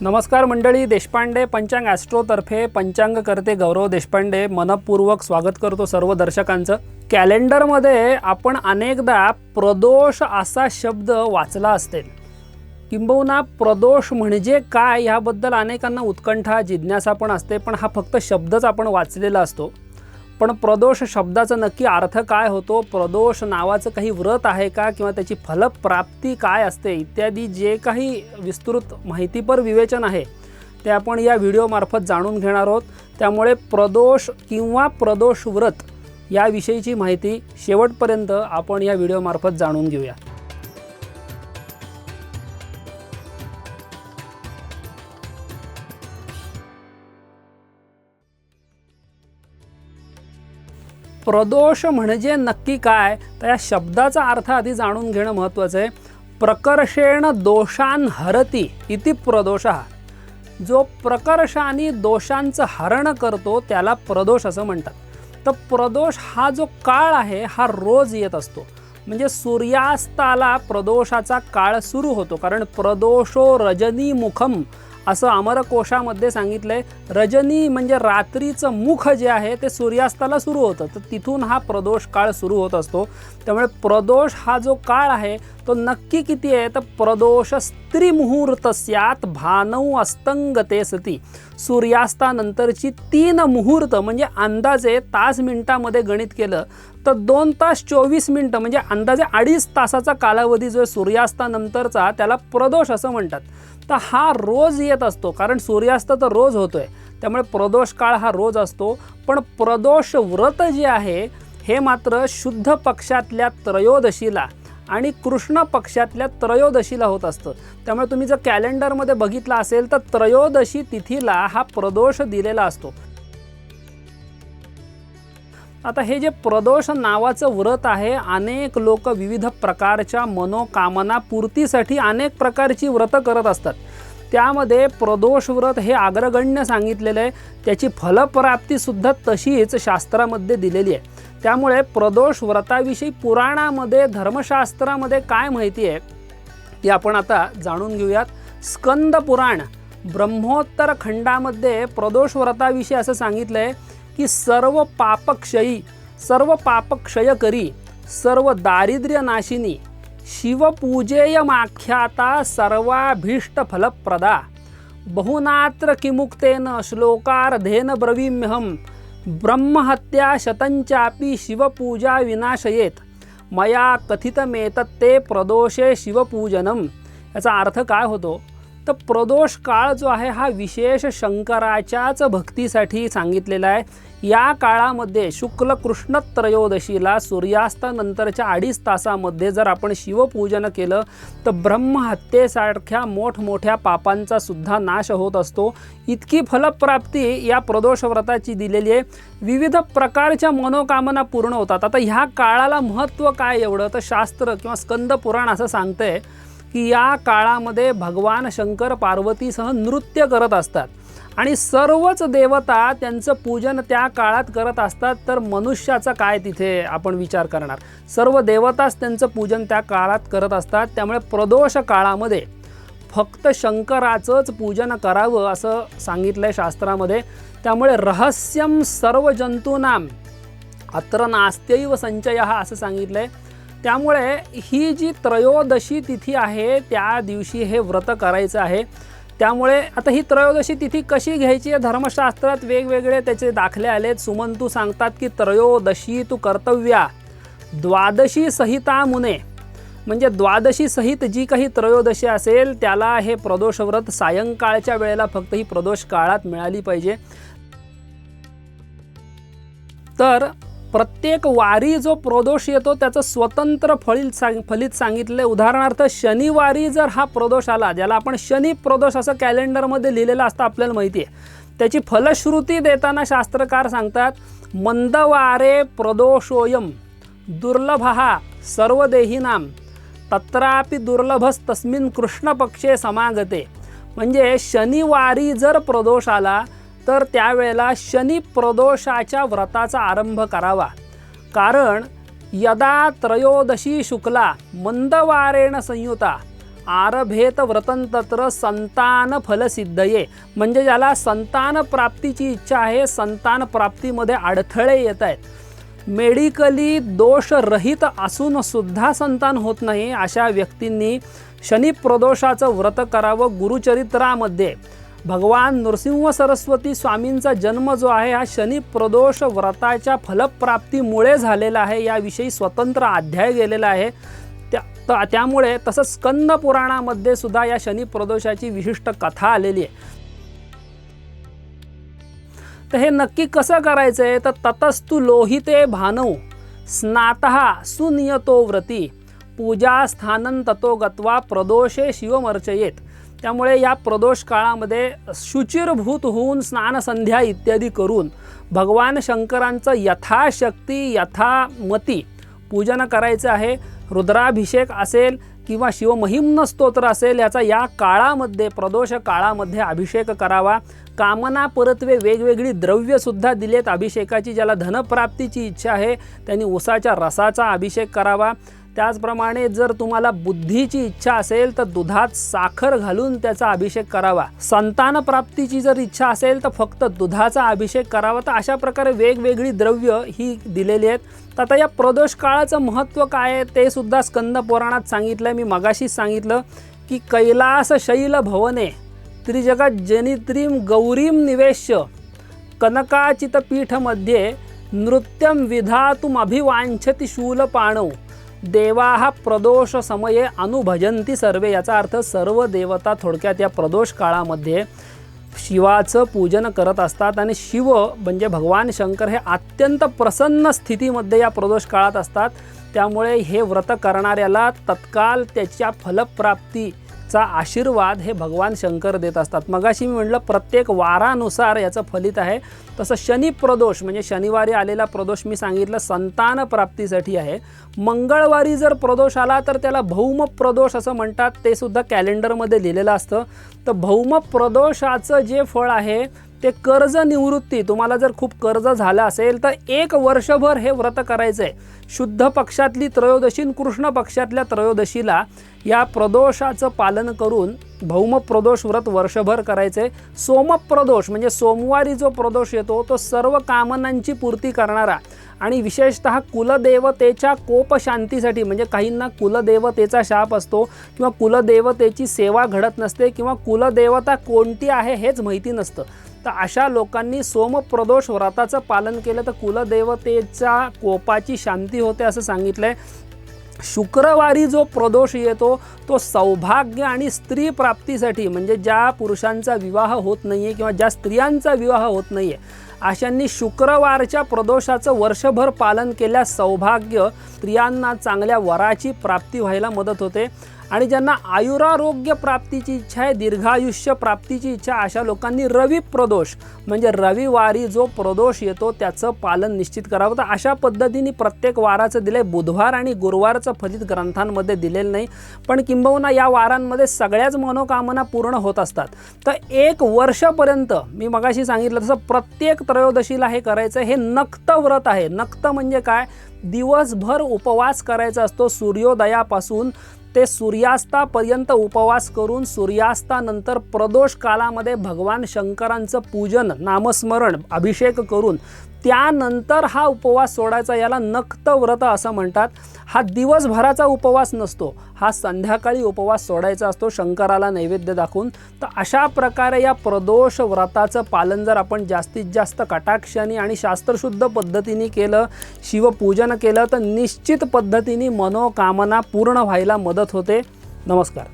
नमस्कार मंडळी देशपांडे पंचांग ॲस्ट्रोतर्फे पंचांग करते गौरव देशपांडे मनपूर्वक स्वागत करतो सर्व दर्शकांचं. कॅलेंडरमध्ये आपण अनेकदा प्रदोष असा शब्द वाचला असेल किंबहुना प्रदोष म्हणजे काय ह्याबद्दल अनेकांना उत्कंठा जिज्ञासा पण असते पण हा फक्त शब्दच आपण वाचलेला असतो. पण प्रदोष शब्दाचा नक्की अर्थ काय होतो? प्रदोष नावाचं काही व्रत आहे का? किंवा त्याची फलप्राप्ती काय असते? इत्यादी जे काही विस्तृत माहितीपर विवेचन आहे ते आपण या व्हिडिओमार्फत जाणून घेणार आहोत. त्यामुळे प्रदोष किंवा प्रदोष व्रत याविषयीची माहिती शेवटपर्यंत आपण या व्हिडिओमार्फत जाणून घेऊया. प्रदोष म्हणजे नक्की काय? तर या शब्दाचा अर्थ आधी जाणून घेणं महत्त्वाचं आहे. प्रकर्षेण दोषान हरती इति प्रदोष. जो प्रकर्षाने दोषांचं हरण करतो त्याला प्रदोष असं म्हणतात. तर प्रदोष हा जो काळ आहे हा रोज येत असतो. म्हणजे सूर्यास्ताला प्रदोषाचा काळ सुरू होतो. कारण प्रदोषो रजनी मुखम असं अमरकोशामध्ये आहे रजनी म्हणजे रात्रीचं मुख जे आहे ते सूर्यास्ताला सुरू होतं. तर तिथून हा प्रदोष काळ सुरू होत असतो. त्यामुळे प्रदोष हा जो काळ आहे तो नक्की किती आहे? तर प्रदोष स्त्री मुहूर्तस्यात भानऊ अस्तंगते सती. सूर्यास्तानंतरची तीन मुहूर्त म्हणजे अंदाजे तास मिनिटामध्ये गणित केलं तर दोन तास चोवीस मिनटं म्हणजे अंदाजे अडीच तासाचा कालावधी जो आहे सूर्यास्तानंतरचा त्याला प्रदोष असं म्हणतात. तर हा रोज येत असतो. कारण सूर्यास्त तर रोज होतोय. त्यामुळे प्रदोष काळ हा रोज असतो. पण प्रदोष व्रत जे आहे हे मात्र शुद्ध पक्षातल्या त्रयोदशीला आणि कृष्ण पक्षातल्या त्रयोदशीला होत असतं. त्यामुळे तुम्ही जर कॅलेंडरमध्ये बघितलं असेल तर त्रयोदशी तिथीला हा प्रदोष दिलेला असतो. आता हे जे प्रदोष नावाचं व्रत आहे अनेक लोक विविध प्रकारच्या मनोकामना पूर्तीसाठी अनेक प्रकारची व्रतं करत असतात. त्यामध्ये प्रदोष व्रत हे अग्रगण्य सांगितलेलं आहे. त्याची फलप्राप्तीसुद्धा तशीच शास्त्रामध्ये दिलेली आहे. त्यामुळे प्रदोष व्रताविषयी पुराणामध्ये धर्मशास्त्रामध्ये काय माहिती आहे ती आपण आता जाणून घेऊयात. स्कंद पुराण ब्रह्मोत्तर खंडामध्ये प्रदोष व्रताविषयी असं सांगितलं आहे की सर्व पापक्षयी सर्व पापक्षयकरी सर्व दारिद्र्य नाशिनी शिवपूजेयमाख्याता सर्वाभीष्ट फलप्रदा बहुनात्र किमुक्तेन श्लोकार्धेन ब्रवीम्यहम ब्रह्महत्या शतंचापि शिवपूजा विनाशयेत। मया कथितमेतत्ते प्रदोषे शिवपूजनम। याचा अर्थ काय होतो? तर प्रदोष काळ जो आहे हा विशेष शंकराच्याच भक्तीसाठी सांगितलेला आहे. या काळामध्ये शुक्ल कृष्ण त्रयोदशीला सूर्यास्तानंतरच्या अडीच तासामध्ये जर आपण शिवपूजन केलं तर ब्रह्महत्येसारख्या मोठमोठ्या पापांचा सुद्धा नाश होत असतो. इतकी फलप्राप्ती या प्रदोष व्रताची दिलेली आहे. विविध प्रकारच्या मनोकामना पूर्ण होतात. आता ह्या काळाला महत्त्व काय एवढं? तर शास्त्र किंवा स्कंद पुराण असं सांगतंय की या काळामध्ये भगवान शंकर पार्वतीसह नृत्य करत असतात. आणि सर्वच देवता त्यांचं पूजन त्या काळात करत असतात तर मनुष्याचा काय तिथे आपण विचार करणार? सर्व देवताच त्यांचं पूजन त्या काळात करत असतात त्यामुळे प्रदोष काळामध्ये फक्त शंकराचंच पूजन करावं असं सांगितलं आहे शास्त्रामध्ये. त्यामुळे रहस्यम सर्व जंतूनाम अत्र नास्त्यैव संचय असं सांगितलं आहे त्यामुळे ही जी त्रयोदशी तिथी आहे त्या दिवशी हे व्रत करायचं आहे. त्यामुळे आता ही त्रयोदशी तिथी कशी घ्यायची आहे धर्मशास्त्रात वेगवेगळे त्याचे दाखले आलेत. सुमंतू सांगतात की त्रयोदशी तू कर्तव्या. द्वादशी सहिता मुने. म्हणजे द्वादशी सहित जी काही त्रयोदशी असेल त्याला हे प्रदोष व्रत सायंकाळच्या वेळेला फक्त ही प्रदोष काळात मिळाली पाहिजे. तर प्रत्येक वारी जो प्रदोष येतो त्याचं स्वतंत्र फळीत सांग फलित सांगितलं. उदाहरणार्थ शनिवारी जर हा प्रदोष आला ज्याला आपण शनी प्रदोष असं कॅलेंडरमध्ये लिहिलेलं असतं आपल्याला माहिती आहे त्याची फलश्रुती देताना शास्त्रकार सांगतात मंदवारे प्रदोषोयम दुर्लभ हा सर्व देहीनाम तत्रापि दुर्लभस तस्मिन कृष्णपक्षे समागते. म्हणजे शनिवारी जर प्रदोष आला तर त्यावेळेला शनी प्रदोषाच्या व्रताचा आरंभ करावा. कारण यदा त्रयोदशी शुक्ला मंदवारेण संयुता आरभेत व्रतन तत्र संतान फलसिद्धये म्हणजे ज्याला संतान प्राप्तीची इच्छा आहे संतान प्राप्तीमध्ये अडथळे येत आहेत मेडिकली दोषरहित असून सुद्धा संतान होत नाही अशा व्यक्तींनी शनी प्रदोषाचं व्रत करावं गुरुचरित्रामध्ये. भगवान नृसिंह सरस्वती स्वामींचा जन्म जो आहे हा शनी प्रदोष व्रताच्या फलप्राप्तीमुळे झालेला आहे. याविषयी स्वतंत्र अध्याय गेलेला आहे. त्या तर त्यामुळे तसंच स्कंद पुराणामध्ये सुद्धा या शनी प्रदोषाची विशिष्ट कथा आलेली आहे. तर हे नक्की कसं करायचं आहे तर ततस्तु लोहिते भानौ स्नात सुनियतो व्रती पूजास्थानं ततो गत्वा प्रदोषे शिवमर्चयेत. त्यामुळे या प्रदोष काळामध्ये शुचिरभूत होऊन स्नानसंध्या इत्यादी करून भगवान शंकरांचं यथाशक्ती यथामती पूजन करायचं आहे. रुद्राभिषेक असेल किंवा शिवमहिम्न स्तोत्र असेल याचा या काळामध्ये प्रदोष काळामध्ये अभिषेक करावा. कामना परत्वे वेगवेगळी द्रव्यसुद्धा दिलेत अभिषेकाची ज्याला धनप्राप्तीची इच्छा आहे त्यांनी उसाच्या रसाचा अभिषेक करावा. त्याचप्रमाणे जर तुम्हाला बुद्धीची इच्छा असेल तर दुधात साखर घालून त्याचा अभिषेक करावा. संतान प्राप्तीची जर इच्छा असेल तर फक्त दुधाचा अभिषेक करावा. तर अशा प्रकारे वेगवेगळी द्रव्य ही दिलेली आहेत. तर आता या प्रदोष काळाचं महत्त्व काय आहे ते सुद्धा स्कंद पुराणात सांगितलं मी मगाशीच सांगितलं की कैलास शैल भवने त्रिजगत जनित्रीम गौरीम निवेश्य कनकाचितपीठमध्ये नृत्यं विधातुम शूल पाणौ देवाः प्रदोष समये अनुभजंती सर्वे याचा अर्थ सर्व देवता थोडक्यात या प्रदोष काळामध्ये शिवाचं पूजन करत असतात आणि शिव म्हणजे भगवान शंकर हे अत्यंत प्रसन्न स्थितीमध्ये या प्रदोष काळात असतात. त्यामुळे हे व्रत करणाऱ्याला तत्काल त्याच्या फलप्राप्ती चा आशीर्वाद हे भगवान शंकर देत असतात. मगाशी मी म्हटलं प्रत्येक वारानुसार याचं फलित आहे. तसं शनी प्रदोष म्हणजे शनिवारी आलेला प्रदोष मी सांगितलं संतान प्राप्तीसाठी आहे. मंगळवारी जर प्रदोष आला तर त्याला भौम प्रदोष असं म्हणतात. ते सुद्धा कॅलेंडरमध्ये लिहिलेलं असतं. तर भौम प्रदोषाचं जे फळ आहे ते कर्ज निवृत्ती. तुम्हाला जर खूप कर्ज झालं असेल तर एक वर्षभर हे व्रत करायचं आहे शुद्ध पक्षातली त्रयोदशी आणि कृष्ण पक्षातल्या त्रयोदशीला या प्रदोषाचं पालन करून भौम प्रदोष व्रत वर्षभर करायचं. आहे सोमप्रदोष म्हणजे सोमवारी जो प्रदोष येतो तो सर्व कामनांची पूर्ती करणारा आणि विशेषतः कुलदेवतेच्या कोपशांतीसाठी म्हणजे काहींना कुलदेवतेचा शाप असतो किंवा कुलदेवतेची सेवा घडत नसते किंवा कुलदेवता कोणती आहे हेच माहिती नसतं. तर अशा लोकांनी सोमप्रदोष व्रताचं पालन केलं तर कुलदेवतेच्या कोपाची शांती होते असं सांगितलं आहे शुक्रवारी जो प्रदोष येतो तो सौभाग्य आणि स्त्री प्राप्तीसाठी म्हणजे ज्या पुरुषांचा विवाह होत नाही आहे किंवा ज्या स्त्रियांचा विवाह होत नाही आहे अशांनी शुक्रवारच्या प्रदोषाचं वर्षभर पालन केल्यास सौभाग्य स्त्रियांना चांगल्या वराची प्राप्ती व्हायला मदत होते. आणि ज्यांना आयुरारोग्य प्राप्तीची इच्छा आहे दीर्घायुष्य प्राप्तीची इच्छा अशा लोकांनी रवी प्रदोष म्हणजे रविवारी जो प्रदोष येतो त्याचं पालन निश्चित करावं. तर अशा पद्धतीने प्रत्येक वाराचं दिलं आहे बुधवार आणि गुरुवारचं फलित ग्रंथांमध्ये दिलेलं नाही. पण किंबहुना या वारांमध्ये सगळ्याच मनोकामना पूर्ण होत असतात. तर एक वर्षापर्यंत मी मगाशी सांगितलं तसं प्रत्येक त्रयोदशीला हे करायचं हे नक्त व्रत आहे. नक्त म्हणजे काय? दिवसभर उपवास करायचा असतो सूर्योदयापासून ते सूर्यास्तापर्यंत उपवास करून सूर्यास्तानंतर प्रदोष कालामध्ये भगवान शंकरांचं पूजन नामस्मरण अभिषेक करून त्यानंतर हा उपवास सोडायचा याला नक्त व्रत असं म्हणतात. हा दिवसभराचा उपवास नसतो हा संध्याकाळी उपवास सोडायचा असतो शंकराला नैवेद्य दाखवून. तर अशा प्रकारे या प्रदोष व्रताचं पालन जर आपण जास्तीत जास्त कटाक्षाने आणि शास्त्रशुद्ध पद्धतीने केलं शिवपूजन केलं तर निश्चित पद्धतीने मनोकामना पूर्ण व्हायला मदत होते. नमस्कार.